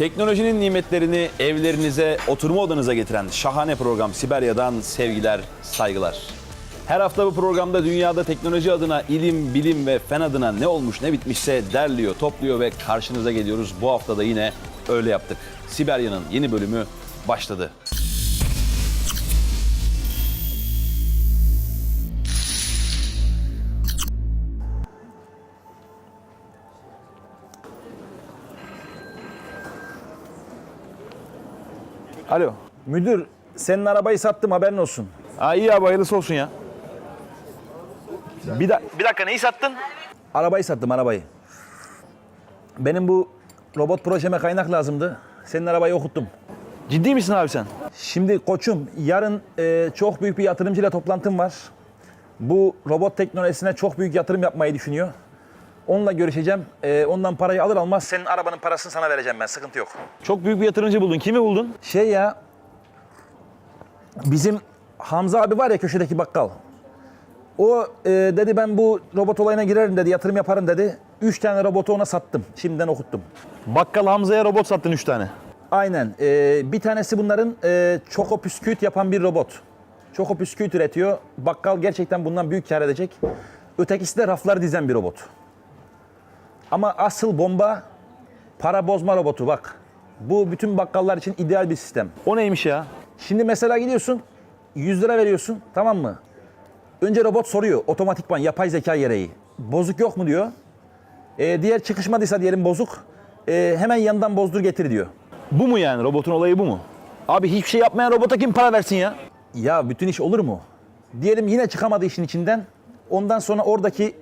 Teknolojinin nimetlerini evlerinize, oturma odanıza getiren şahane program Siberya'dan sevgiler, saygılar. Her hafta bu programda dünyada teknoloji adına ilim, bilim ve fen adına ne olmuş ne bitmişse derliyor, topluyor ve karşınıza geliyoruz. Bu hafta da yine öyle yaptık. Siberya'nın yeni bölümü başladı. Alo. Müdür senin arabayı sattım haberin olsun. Aa, iyi abi hayırlısı olsun ya. Bir, da- bir dakika neyi sattın? Arabayı sattım arabayı. Benim bu robot projeme kaynak lazımdı. Senin arabayı okuttum. Ciddi misin abi sen? Şimdi koçum yarın e, çok büyük bir yatırımcıyla toplantım var. Bu robot teknolojisine çok büyük yatırım yapmayı düşünüyor. Onunla görüşeceğim. E, ondan parayı alır almaz senin arabanın parasını sana vereceğim ben. Sıkıntı yok. Çok büyük bir yatırımcı buldun. Kimi buldun? Şey ya bizim Hamza abi var ya köşedeki bakkal. O e, dedi ben bu robot olayına girerim dedi, yatırım yaparım dedi. Üç tane robotu ona sattım. Şimdiden okuttum. Bakkal Hamza'ya robot sattın 3 tane. Aynen. e, bir tanesi bunların e, çoko püsküvit yapan bir robot. Çoko püsküvit üretiyor. Bakkal gerçekten bundan büyük kar edecek. Ötekisi de raflar dizen bir robot. Ama asıl bomba para bozma robotu bak. Bu bütün bakkallar için ideal bir sistem. O neymiş ya? Şimdi mesela gidiyorsun 100 lira veriyorsun tamam mı? Önce robot soruyor otomatikman yapay zeka gereği. Bozuk yok mu diyor. Ee, diğer çıkışmadıysa diyelim bozuk. ee, hemen yandan bozdur getir diyor. Bu mu yani? Robotun olayı bu mu? Abi hiçbir şey yapmayan robota kim para versin ya? Ya bütün iş olur mu? Diyelim yine çıkamadı işin içinden. Ondan sonra oradaki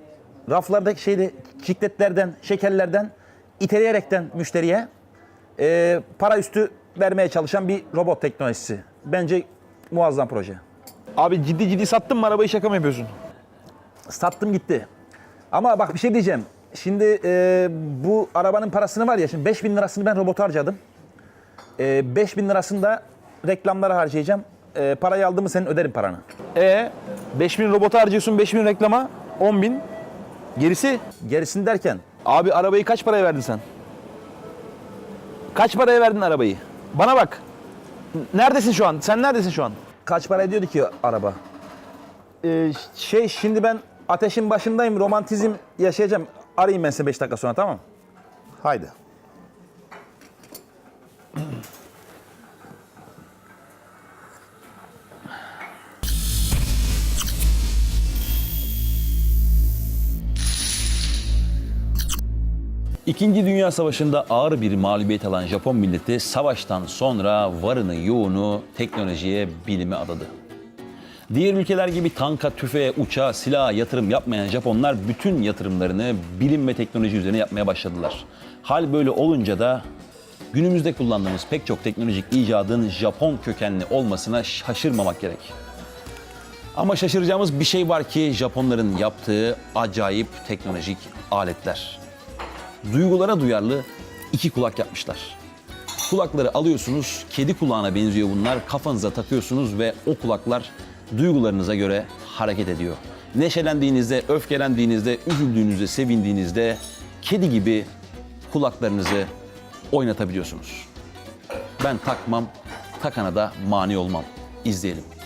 raflardaki şeyde çikletlerden, şekerlerden iteleyerekten müşteriye ee, para üstü vermeye çalışan bir robot teknolojisi. Bence muazzam proje. Abi ciddi ciddi sattın mı arabayı şaka mı yapıyorsun? Sattım gitti. Ama bak bir şey diyeceğim. Şimdi e, bu arabanın parasını var ya şimdi 5000 lirasını ben robota harcadım. E, 5000 lirasını da reklamlara harcayacağım. E, parayı aldığımı senin öderim paranı. E 5000 robota harcıyorsun 5000 reklama 10.000. Gerisi? Gerisini derken Abi arabayı kaç paraya verdin sen? Kaç paraya verdin arabayı? Bana bak. Neredesin şu an? Sen neredesin şu an? kaç para ediyordu ki araba? E, şey şimdi ben ateşin başındayım romantizm yaşayacağım. Arayayım ben seni 5 dakika sonra tamam Haydi. İkinci Dünya Savaşı'nda ağır bir mağlubiyet alan Japon milleti savaştan sonra varını yoğunu teknolojiye, bilime adadı. Diğer ülkeler gibi tanka, tüfeğe, uçağa, silaha yatırım yapmayan Japonlar bütün yatırımlarını bilim ve teknoloji üzerine yapmaya başladılar. Hal böyle olunca da günümüzde kullandığımız pek çok teknolojik icadın Japon kökenli olmasına şaşırmamak gerek. Ama şaşıracağımız bir şey var ki Japonların yaptığı acayip teknolojik aletler duygulara duyarlı iki kulak yapmışlar. Kulakları alıyorsunuz, kedi kulağına benziyor bunlar. Kafanıza takıyorsunuz ve o kulaklar duygularınıza göre hareket ediyor. Neşelendiğinizde, öfkelendiğinizde, üzüldüğünüzde, sevindiğinizde kedi gibi kulaklarınızı oynatabiliyorsunuz. Ben takmam, takana da mani olmam. İzleyelim.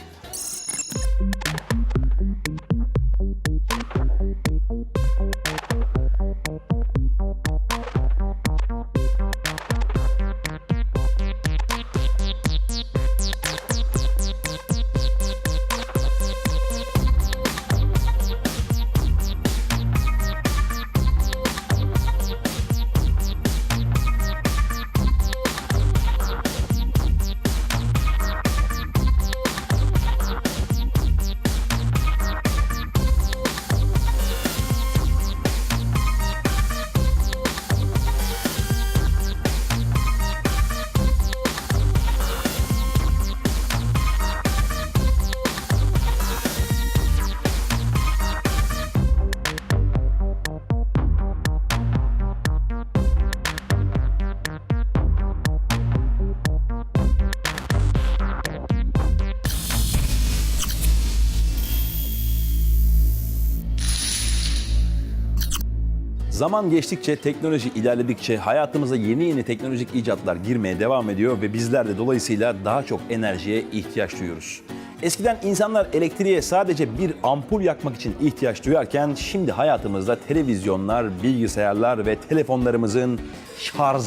Zaman geçtikçe, teknoloji ilerledikçe hayatımıza yeni yeni teknolojik icatlar girmeye devam ediyor ve bizler de dolayısıyla daha çok enerjiye ihtiyaç duyuyoruz. Eskiden insanlar elektriğe sadece bir ampul yakmak için ihtiyaç duyarken şimdi hayatımızda televizyonlar, bilgisayarlar ve telefonlarımızın şarj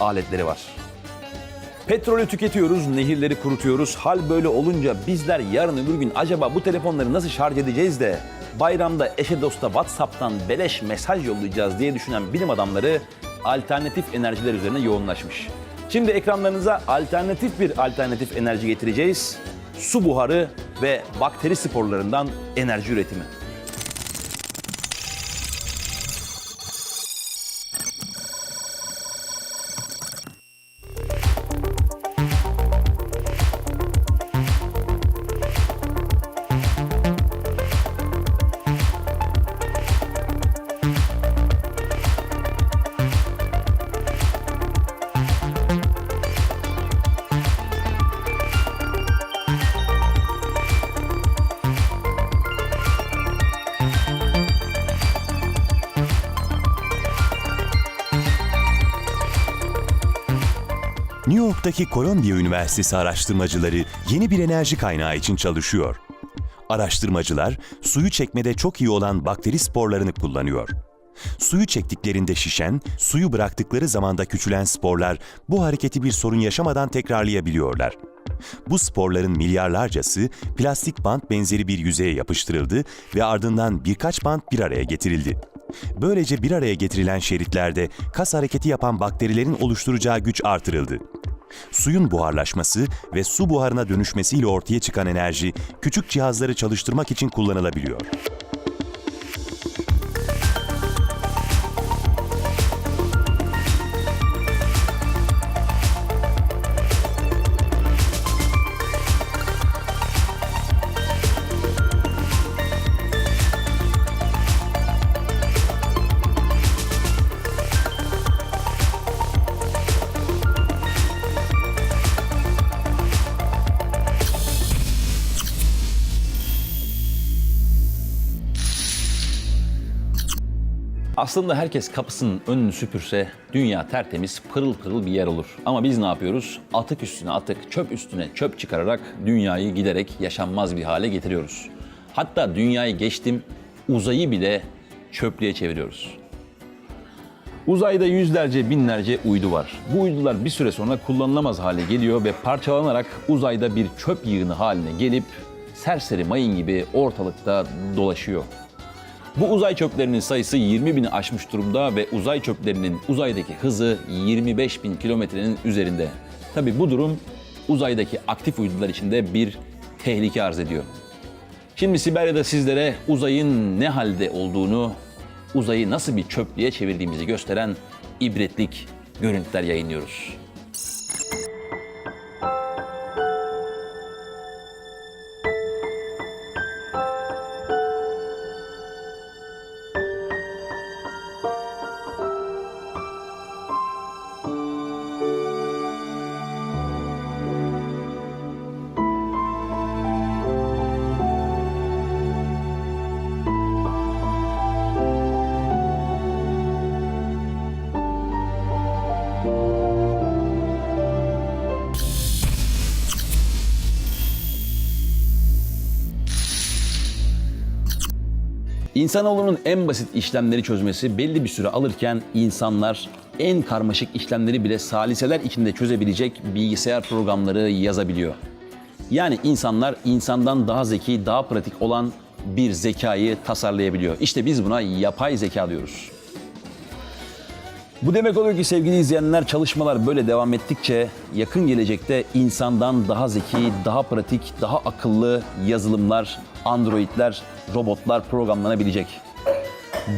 aletleri var. Petrolü tüketiyoruz, nehirleri kurutuyoruz. Hal böyle olunca bizler yarın öbür gün acaba bu telefonları nasıl şarj edeceğiz de bayramda eşe dosta WhatsApp'tan beleş mesaj yollayacağız diye düşünen bilim adamları alternatif enerjiler üzerine yoğunlaşmış. Şimdi ekranlarınıza alternatif bir alternatif enerji getireceğiz. Su buharı ve bakteri sporlarından enerji üretimi. New York'taki Columbia Üniversitesi araştırmacıları yeni bir enerji kaynağı için çalışıyor. Araştırmacılar suyu çekmede çok iyi olan bakteri sporlarını kullanıyor. Suyu çektiklerinde şişen, suyu bıraktıkları zamanda küçülen sporlar bu hareketi bir sorun yaşamadan tekrarlayabiliyorlar. Bu sporların milyarlarcası plastik bant benzeri bir yüzeye yapıştırıldı ve ardından birkaç bant bir araya getirildi. Böylece bir araya getirilen şeritlerde kas hareketi yapan bakterilerin oluşturacağı güç artırıldı. Suyun buharlaşması ve su buharına dönüşmesiyle ortaya çıkan enerji küçük cihazları çalıştırmak için kullanılabiliyor. Aslında herkes kapısının önünü süpürse dünya tertemiz, pırıl pırıl bir yer olur. Ama biz ne yapıyoruz? Atık üstüne atık, çöp üstüne çöp çıkararak dünyayı giderek yaşanmaz bir hale getiriyoruz. Hatta dünyayı geçtim, uzayı bile çöplüğe çeviriyoruz. Uzayda yüzlerce, binlerce uydu var. Bu uydular bir süre sonra kullanılamaz hale geliyor ve parçalanarak uzayda bir çöp yığını haline gelip serseri mayın gibi ortalıkta dolaşıyor. Bu uzay çöplerinin sayısı 20 bini aşmış durumda ve uzay çöplerinin uzaydaki hızı 25 bin kilometrenin üzerinde. Tabi bu durum uzaydaki aktif uydular için de bir tehlike arz ediyor. Şimdi Siberya'da sizlere uzayın ne halde olduğunu, uzayı nasıl bir çöplüğe çevirdiğimizi gösteren ibretlik görüntüler yayınlıyoruz. İnsanoğlunun en basit işlemleri çözmesi belli bir süre alırken insanlar en karmaşık işlemleri bile saliseler içinde çözebilecek bilgisayar programları yazabiliyor. Yani insanlar insandan daha zeki, daha pratik olan bir zekayı tasarlayabiliyor. İşte biz buna yapay zeka diyoruz. Bu demek oluyor ki sevgili izleyenler çalışmalar böyle devam ettikçe yakın gelecekte insandan daha zeki, daha pratik, daha akıllı yazılımlar, androidler, robotlar programlanabilecek.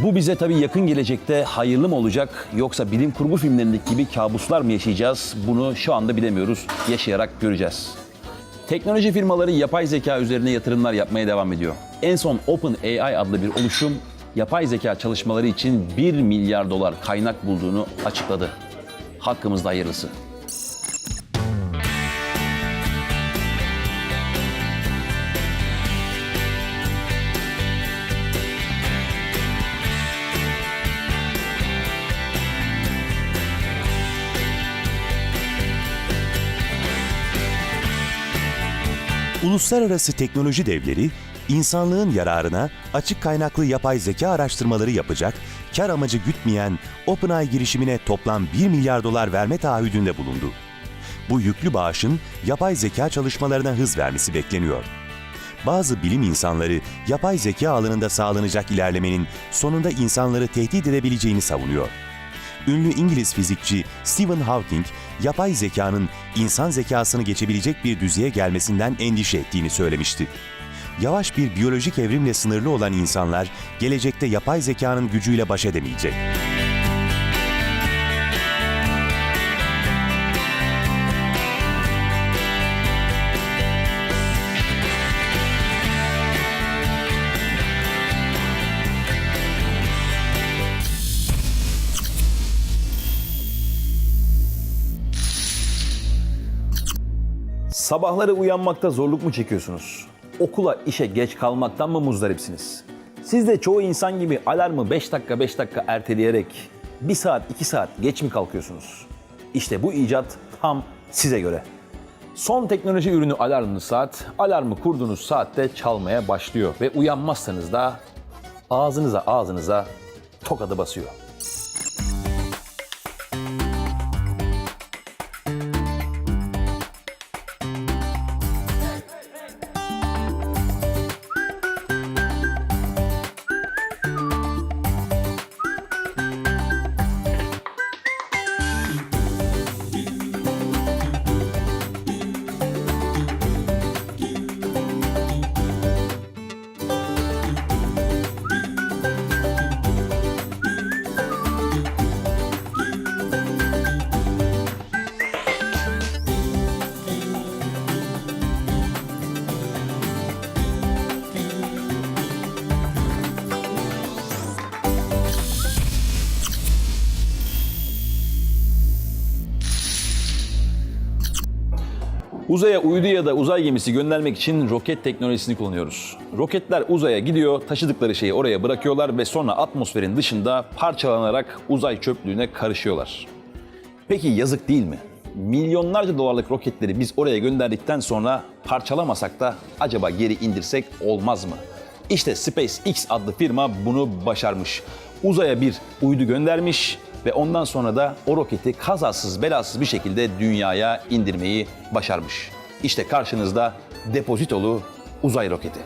Bu bize tabii yakın gelecekte hayırlı mı olacak yoksa bilim kurgu filmlerindeki gibi kabuslar mı yaşayacağız? Bunu şu anda bilemiyoruz. Yaşayarak göreceğiz. Teknoloji firmaları yapay zeka üzerine yatırımlar yapmaya devam ediyor. En son OpenAI adlı bir oluşum yapay zeka çalışmaları için 1 milyar dolar kaynak bulduğunu açıkladı. Hakkımızda hayırlısı. Uluslararası teknoloji devleri insanlığın yararına açık kaynaklı yapay zeka araştırmaları yapacak, kar amacı gütmeyen OpenAI girişimine toplam 1 milyar dolar verme taahhüdünde bulundu. Bu yüklü bağışın yapay zeka çalışmalarına hız vermesi bekleniyor. Bazı bilim insanları yapay zeka alanında sağlanacak ilerlemenin sonunda insanları tehdit edebileceğini savunuyor. Ünlü İngiliz fizikçi Stephen Hawking, yapay zekanın insan zekasını geçebilecek bir düzeye gelmesinden endişe ettiğini söylemişti. Yavaş bir biyolojik evrimle sınırlı olan insanlar gelecekte yapay zekanın gücüyle baş edemeyecek. Sabahları uyanmakta zorluk mu çekiyorsunuz? Okula, işe geç kalmaktan mı muzdaripsiniz? Siz de çoğu insan gibi alarmı 5 dakika 5 dakika erteleyerek 1 saat 2 saat geç mi kalkıyorsunuz? İşte bu icat tam size göre. Son teknoloji ürünü alarmlı saat, alarmı kurduğunuz saatte çalmaya başlıyor ve uyanmazsanız da ağzınıza ağzınıza tokadı basıyor. Uzaya uydu ya da uzay gemisi göndermek için roket teknolojisini kullanıyoruz. Roketler uzaya gidiyor, taşıdıkları şeyi oraya bırakıyorlar ve sonra atmosferin dışında parçalanarak uzay çöplüğüne karışıyorlar. Peki yazık değil mi? Milyonlarca dolarlık roketleri biz oraya gönderdikten sonra parçalamasak da acaba geri indirsek olmaz mı? İşte SpaceX adlı firma bunu başarmış. Uzaya bir uydu göndermiş ve ondan sonra da o roketi kazasız belasız bir şekilde dünyaya indirmeyi başarmış. İşte karşınızda depozitolu uzay roketi.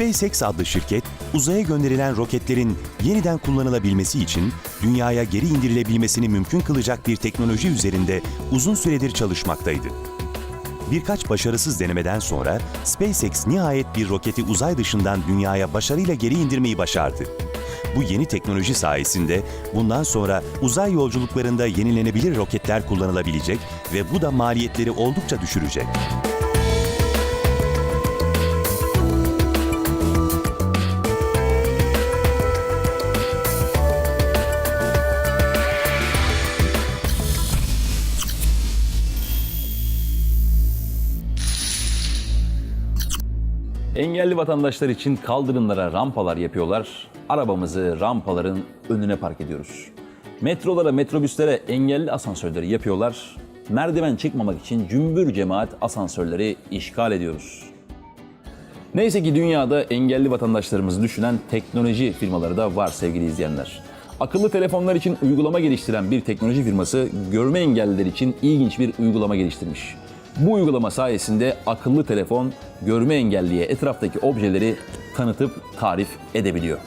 SpaceX adlı şirket, uzaya gönderilen roketlerin yeniden kullanılabilmesi için dünyaya geri indirilebilmesini mümkün kılacak bir teknoloji üzerinde uzun süredir çalışmaktaydı. Birkaç başarısız denemeden sonra SpaceX nihayet bir roketi uzay dışından dünyaya başarıyla geri indirmeyi başardı. Bu yeni teknoloji sayesinde bundan sonra uzay yolculuklarında yenilenebilir roketler kullanılabilecek ve bu da maliyetleri oldukça düşürecek. Engelli vatandaşlar için kaldırımlara rampalar yapıyorlar. Arabamızı rampaların önüne park ediyoruz. Metrolara, metrobüslere engelli asansörleri yapıyorlar. Merdiven çıkmamak için cümbür cemaat asansörleri işgal ediyoruz. Neyse ki dünyada engelli vatandaşlarımızı düşünen teknoloji firmaları da var sevgili izleyenler. Akıllı telefonlar için uygulama geliştiren bir teknoloji firması görme engelliler için ilginç bir uygulama geliştirmiş. Bu uygulama sayesinde akıllı telefon görme engelliye etraftaki objeleri tanıtıp tarif edebiliyor.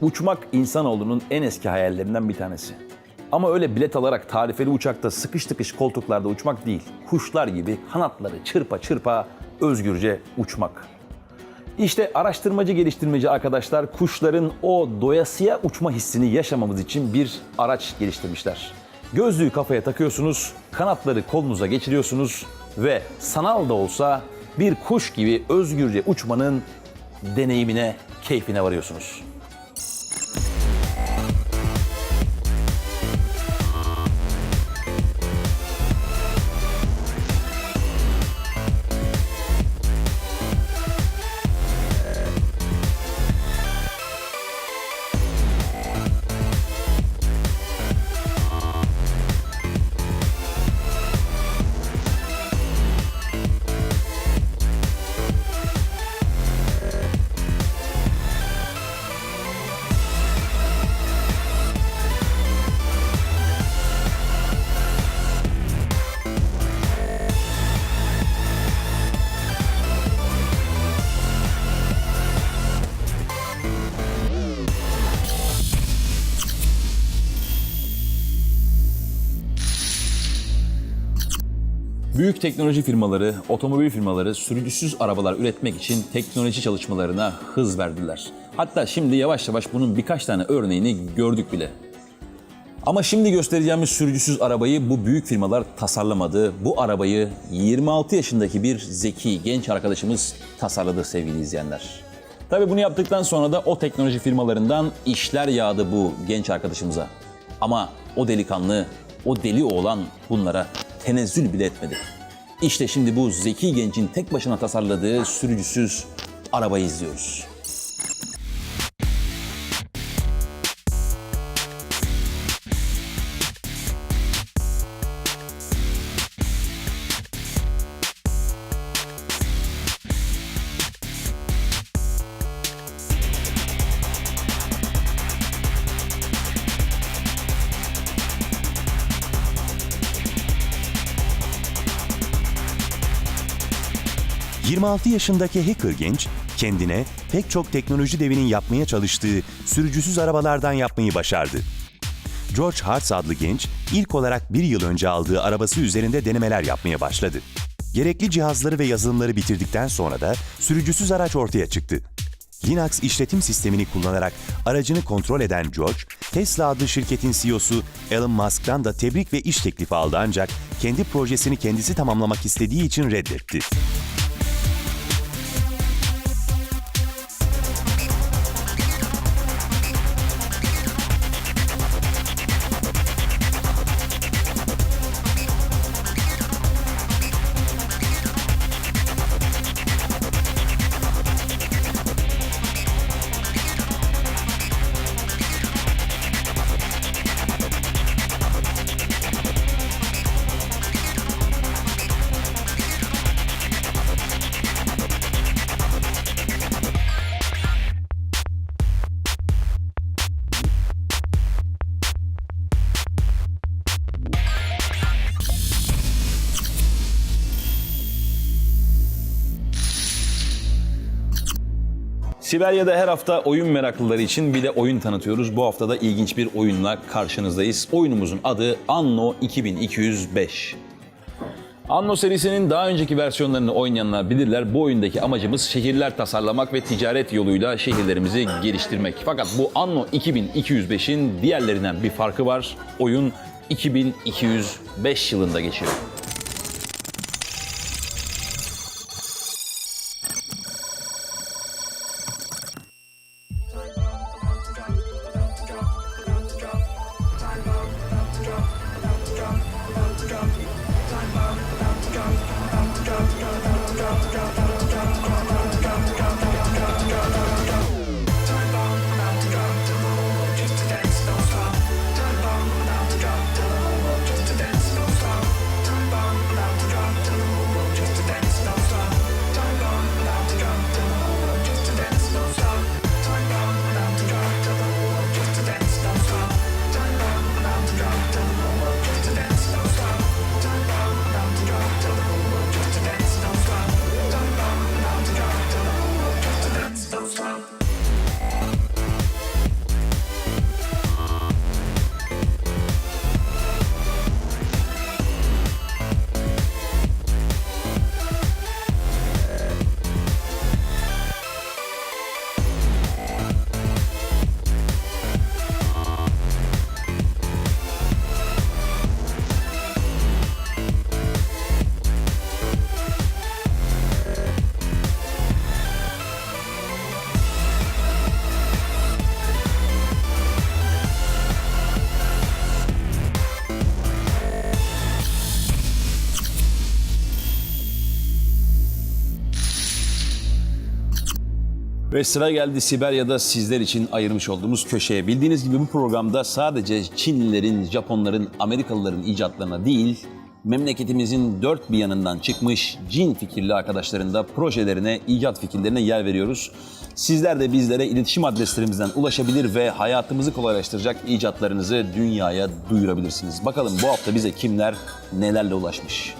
Uçmak insanoğlunun en eski hayallerinden bir tanesi. Ama öyle bilet alarak tarifeli uçakta sıkış tıkış koltuklarda uçmak değil. Kuşlar gibi kanatları çırpa çırpa özgürce uçmak. İşte araştırmacı geliştirmeci arkadaşlar kuşların o doyasıya uçma hissini yaşamamız için bir araç geliştirmişler. Gözlüğü kafaya takıyorsunuz, kanatları kolunuza geçiriyorsunuz ve sanal da olsa bir kuş gibi özgürce uçmanın deneyimine, keyfine varıyorsunuz. Büyük teknoloji firmaları, otomobil firmaları sürücüsüz arabalar üretmek için teknoloji çalışmalarına hız verdiler. Hatta şimdi yavaş yavaş bunun birkaç tane örneğini gördük bile. Ama şimdi göstereceğimiz sürücüsüz arabayı bu büyük firmalar tasarlamadı. Bu arabayı 26 yaşındaki bir zeki genç arkadaşımız tasarladı sevgili izleyenler. Tabii bunu yaptıktan sonra da o teknoloji firmalarından işler yağdı bu genç arkadaşımıza. Ama o delikanlı, o deli oğlan bunlara tenezzül bile etmedi. İşte şimdi bu zeki gencin tek başına tasarladığı sürücüsüz arabayı izliyoruz. – 26 yaşındaki hacker genç, kendine pek çok teknoloji devinin yapmaya çalıştığı sürücüsüz arabalardan yapmayı başardı. George Hartz adlı genç, ilk olarak bir yıl önce aldığı arabası üzerinde denemeler yapmaya başladı. Gerekli cihazları ve yazılımları bitirdikten sonra da sürücüsüz araç ortaya çıktı. Linux işletim sistemini kullanarak aracını kontrol eden George, Tesla adlı şirketin CEO'su Elon Musk'tan da tebrik ve iş teklifi aldı ancak kendi projesini kendisi tamamlamak istediği için reddetti. Siberya'da her hafta oyun meraklıları için bir de oyun tanıtıyoruz. Bu hafta da ilginç bir oyunla karşınızdayız. Oyunumuzun adı Anno 2205. Anno serisinin daha önceki versiyonlarını oynayanlar bilirler. Bu oyundaki amacımız şehirler tasarlamak ve ticaret yoluyla şehirlerimizi geliştirmek. Fakat bu Anno 2205'in diğerlerinden bir farkı var. Oyun 2205 yılında geçiyor. Ve sıra geldi Siberya'da sizler için ayırmış olduğumuz köşeye. Bildiğiniz gibi bu programda sadece Çinlilerin, Japonların, Amerikalıların icatlarına değil, memleketimizin dört bir yanından çıkmış cin fikirli arkadaşların da projelerine, icat fikirlerine yer veriyoruz. Sizler de bizlere iletişim adreslerimizden ulaşabilir ve hayatımızı kolaylaştıracak icatlarınızı dünyaya duyurabilirsiniz. Bakalım bu hafta bize kimler nelerle ulaşmış.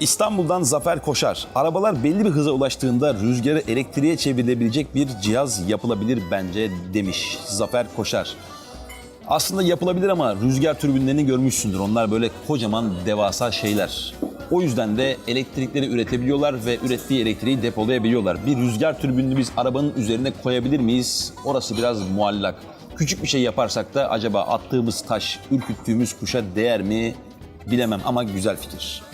İstanbul'dan Zafer Koşar. Arabalar belli bir hıza ulaştığında rüzgarı elektriğe çevrilebilecek bir cihaz yapılabilir bence demiş Zafer Koşar. Aslında yapılabilir ama rüzgar türbinlerini görmüşsündür. Onlar böyle kocaman devasa şeyler. O yüzden de elektrikleri üretebiliyorlar ve ürettiği elektriği depolayabiliyorlar. Bir rüzgar türbinini biz arabanın üzerine koyabilir miyiz? Orası biraz muallak. Küçük bir şey yaparsak da acaba attığımız taş, ürküttüğümüz kuşa değer mi? Bilemem ama güzel fikir.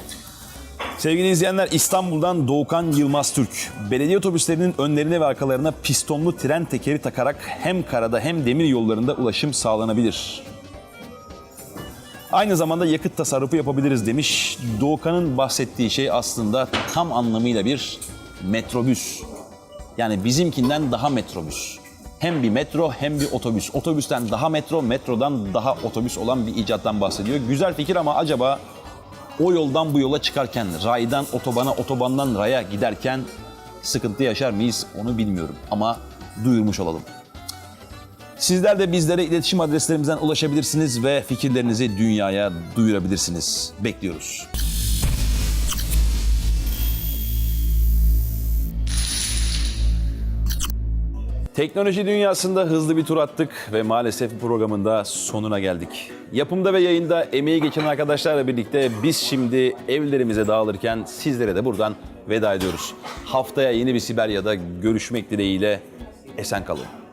Sevgili izleyenler İstanbul'dan Doğukan Yılmaz Türk. Belediye otobüslerinin önlerine ve arkalarına pistonlu tren tekeri takarak hem karada hem demir yollarında ulaşım sağlanabilir. Aynı zamanda yakıt tasarrufu yapabiliriz demiş. Doğukan'ın bahsettiği şey aslında tam anlamıyla bir metrobüs. Yani bizimkinden daha metrobüs. Hem bir metro hem bir otobüs. Otobüsten daha metro, metrodan daha otobüs olan bir icattan bahsediyor. Güzel fikir ama acaba o yoldan bu yola çıkarken, raydan otobana, otobandan raya giderken sıkıntı yaşar mıyız onu bilmiyorum ama duyurmuş olalım. Sizler de bizlere iletişim adreslerimizden ulaşabilirsiniz ve fikirlerinizi dünyaya duyurabilirsiniz. Bekliyoruz. Teknoloji dünyasında hızlı bir tur attık ve maalesef bu programın da sonuna geldik. Yapımda ve yayında emeği geçen arkadaşlarla birlikte biz şimdi evlerimize dağılırken sizlere de buradan veda ediyoruz. Haftaya yeni bir Siberya'da görüşmek dileğiyle esen kalın.